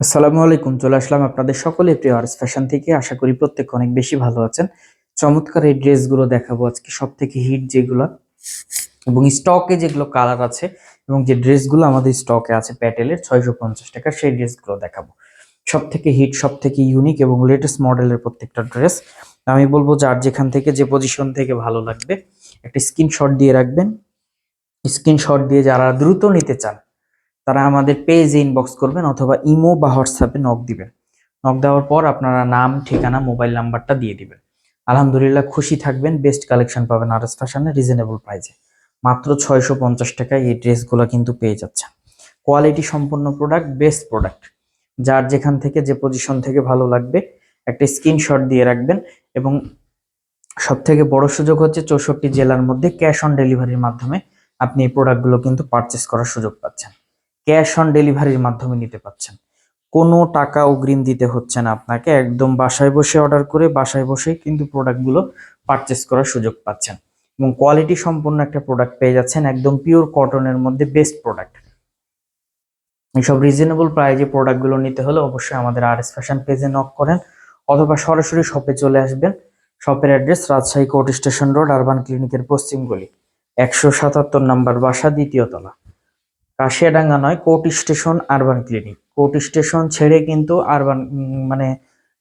আসসালামু আলাইকুম, চলে আসলাম আপনাদের সকলে প্রিয় আর্টস ফ্যাশন থেকে। আশা করি প্রত্যেক অনেক বেশি ভালো আছেন। চমৎকার এই ড্রেসগুলো দেখাবো আজকে সব থেকে হিট যেগুলো এবং স্টকে যেগুলো কালার আছে এবং যে ড্রেসগুলো আমাদের স্টকে আছে প্যাটেলের ছয়শো পঞ্চাশ টাকার, সেই ড্রেসগুলো দেখাবো। সব থেকে হিট সব থেকে ইউনিক এবং লেটেস্ট মডেলের প্রত্যেকটা ড্রেস। আমি বলব যার যেখান থেকে, যে পজিশন থেকে ভালো লাগবে, একটা স্ক্রিনশট দিয়ে রাখবেন। স্ক্রিনশট দিয়ে যারা দ্রুত নিতে চান তারা আমাদের পেজে ইনবক্স করবেন অথবা ইমো বা হোয়াটসঅ্যাপে নক দিবেন। নক দেওয়ার পর আপনারা নাম, ঠিকানা মোবাইল নাম্বারটা দিয়ে দিবেন। আলহামদুলিল্লাহ খুশি থাকবেন বেস্ট কালেকশন পাবেন আরএস ফ্যাশনে রিজনেবল প্রাইসে মাত্র ছয়শো পঞ্চাশ টাকায় এই ড্রেসগুলো কিন্তু পেয়ে যাচ্ছেন। কোয়ালিটি সম্পন্ন প্রোডাক্ট বেস্ট প্রোডাক্ট যার যেখান থেকে, যে পজিশন থেকে ভালো লাগবে, একটা স্ক্রিনশট দিয়ে রাখবেন এবং সব থেকে বড় সুযোগ হচ্ছে চৌষট্টি জেলার মধ্যে ক্যাশ অন ডেলিভারির মাধ্যমে আপনি এই প্রোডাক্টগুলো কিন্তু পারচেস করার সুযোগ পাচ্ছেন। ক্যাশ অন ডেলিভারির মাধ্যমে নিতে পাচ্ছেন। কোনো টাকা অগ্রিম দিতে হচ্ছে না আপনাকে, একদম বাসায় বসে অর্ডার করে বাসায় বসেই কিন্তু প্রোডাক্টগুলো পারচেস করার সুযোগ পাচ্ছেন। এবং কোয়ালিটি সম্পন্ন একটা প্রোডাক্ট পেয়ে যাচ্ছেন, একদম পিওর কটনের মধ্যে বেস্ট প্রোডাক্ট। এইসব রিজনেবল প্রাইজে প্রোডাক্টগুলো নিতে হলে অবশ্যই আমাদের আর এস ফ্যাশন পেজে নক করেন অথবা সরাসরি শপে চলে আসবেন। শপের address Rajshahi court station road, urban ক্লিনিকের পশ্চিম গলি, একশো সাতাত্তর নাম্বার বাসা, দ্বিতীয় তলা। কাশিয়াডাঙ্গা নয় court station urban clinic. Court station ছেড়ে কিন্তু আরবান মানে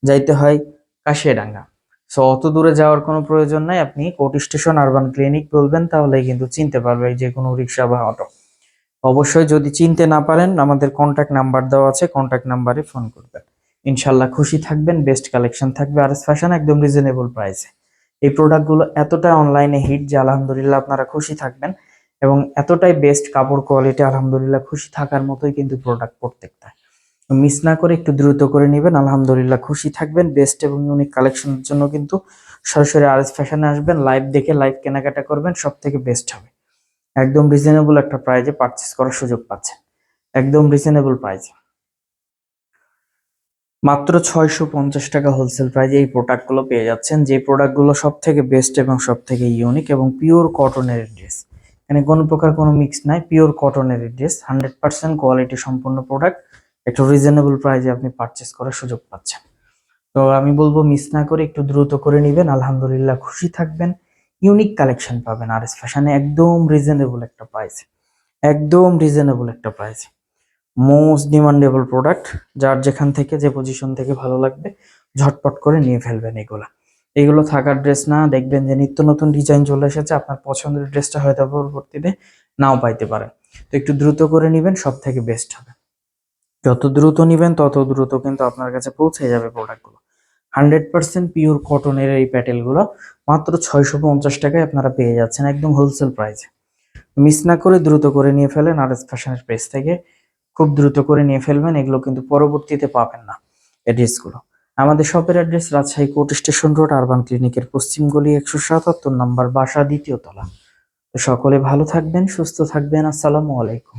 যাইতে হয় কাশিয়াডাঙ্গা। সো অত দূরে যাওয়ার কোনো প্রয়োজন নাই। আপনি কোর্ট স্টেশন আরবান ক্লিনিক বলবেন তাহলে কিন্তু চিনতে পারবে যে কোনো রিক্সা বা অটো। অবশ্যই যদি চিনতে না পারেন, আমাদের কন্ট্যাক্ট নাম্বার দেওয়া আছে কন্ট্যাক্ট নাম্বারে ফোন করবেন। ইনশাল্লাহ খুশি থাকবেন বেস্ট কালেকশন থাকবে আর ফ্যাশন একদম রিজনেবল প্রাইসে এই প্রোডাক্টগুলো এতটা অনলাইনে হিট যে আলহামদুলিল্লাহ আপনারা খুশি থাকবেন। এবং এতটাই বেস্ট কাপড় কোয়ালিটি আলহামদুলিল্লাহ, খুশি থাকার মতোই কিন্তু প্রোডাক্ট প্রত্যেকটা। মিস না করে একটু দ্রুত করে নেবেন, আলহামদুলিল্লাহ, খুশি থাকবেন বেস্ট এবং ইউনিক কালেকশনের জন্য কিন্তু সরাসরি আর এস ফ্যাশনে আসবেন লাইভ দেখে লাইভ কেনাকাটা করবেন সব থেকে বেস্ট হবে। একদম রিজনেবল একটা প্রাইজে পারচেস করার সুযোগ পাচ্ছেন। একদম রিজনেবল প্রাইজে মাত্র ছয়শো পঞ্চাশ টাকা হোলসেল প্রাইজে এই প্রোডাক্টগুলো পেয়ে যাচ্ছেন যে প্রোডাক্টগুলো সব থেকে বেস্ট এবং সব থেকে ইউনিক এবং পিওর কটনের ড্রেস এখানে কোনো প্রকার কোনো মিক্স নাই পিওর কটনের ড্রেস হান্ড্রেড পার্সেন্ট কোয়ালিটি সম্পন্ন প্রোডাক্ট একটু রিজনেবল প্রাইজে আপনি পারচেস করার সুযোগ পাচ্ছেন। তো আমি বলব মিস না করে একটু দ্রুত করে নেবেন, আলহামদুলিল্লাহ খুশি থাকবেন ইউনিক কালেকশন পাবেন। আর এস ফ্যাশনে একদম রিজনেবল একটা প্রাইস একদম রিজনেবল একটা প্রাইস মোস্ট ডিমান্ডেবল প্রোডাক্ট যার যেখান থেকে, যে পজিশন থেকে ভালো লাগবে, ঝটপট করে নিয়ে ফেলবেন এগুলা। এগুলো থাকার ড্রেস না, দেখবেন যে নিত্য নতুন ডিজাইন চলে এসেছে, আপনার পছন্দের ড্রেসটা হয়তো পরবর্তীতে নাও পাইতে পারেন তো একটু দ্রুত করে নেবেন সব থেকে বেস্ট হবে। যত দ্রুত নেবেন, তত দ্রুত কিন্তু আপনার কাছে পৌঁছে যাবে প্রোডাক্টগুলো হান্ড্রেড পার্সেন্ট পিওর কটনের এই প্যাটেলগুলো মাত্র ছয়শো পঞ্চাশ টাকায় আপনারা পেয়ে যাচ্ছেন একদম হোলসেল প্রাইসে মিস না করে দ্রুত করে নিয়ে ফেলেন আর এস ফ্যাশনের পেজ থেকে। খুব দ্রুত করে নিয়ে ফেলবেন, এগুলো কিন্তু পরবর্তীতে পাবেন না, এই ড্রেসগুলো আমাদের শপের address Rajshahi court station road, urban ক্লিনিকের পশ্চিম গলি একশো সাতাত্তর, নম্বর বাসা, দ্বিতীয় তলা। সকলে ভালো থাকবেন, সুস্থ থাকবেন। আসসালামু আলাইকুম।